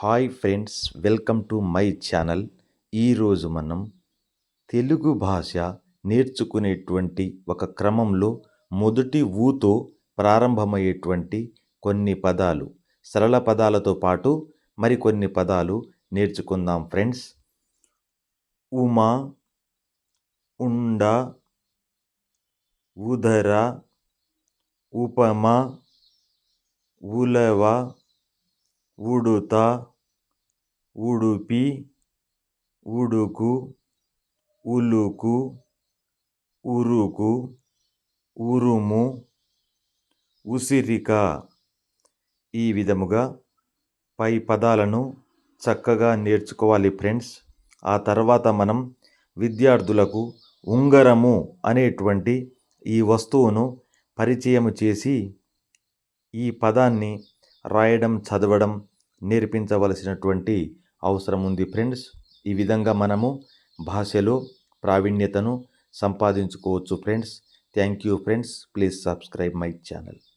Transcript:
Hi friends welcome to my channel. ఈరోజు మనం తెలుగు భాష నేర్చుకునేటువంటి ఒక క్రమంలో మొదటి ఊతో ప్రారంభమయ్యేటువంటి కొన్ని పదాలు సరళ పదాలతో పాటు మరికొన్ని పదాలు నేర్చుకుందాం ఫ్రెండ్స్. ఉమా ఉండ ఉదర ఉపమ ఉలవ ఉడుత ఉడుపి ఉడుకు ఉలుకు ఉరుకు ఉరుము ఉసిరిక. ఈ విధముగా పై పదాలను చక్కగా నేర్చుకోవాలి ఫ్రెండ్స్. ఆ తర్వాత మనం విద్యార్థులకు ఉంగరము అనేటువంటి ఈ వస్తువును పరిచయం చేసి ఈ పదాన్ని రాయడం చదవడం నేర్పించవలసినటువంటి అవసరం ఉంది ఫ్రెండ్స్. ఈ విధంగా మనము భాషలో ప్రావీణ్యతను సంపాదించుకోవచ్చు friends. Thank you friends. Please subscribe my channel.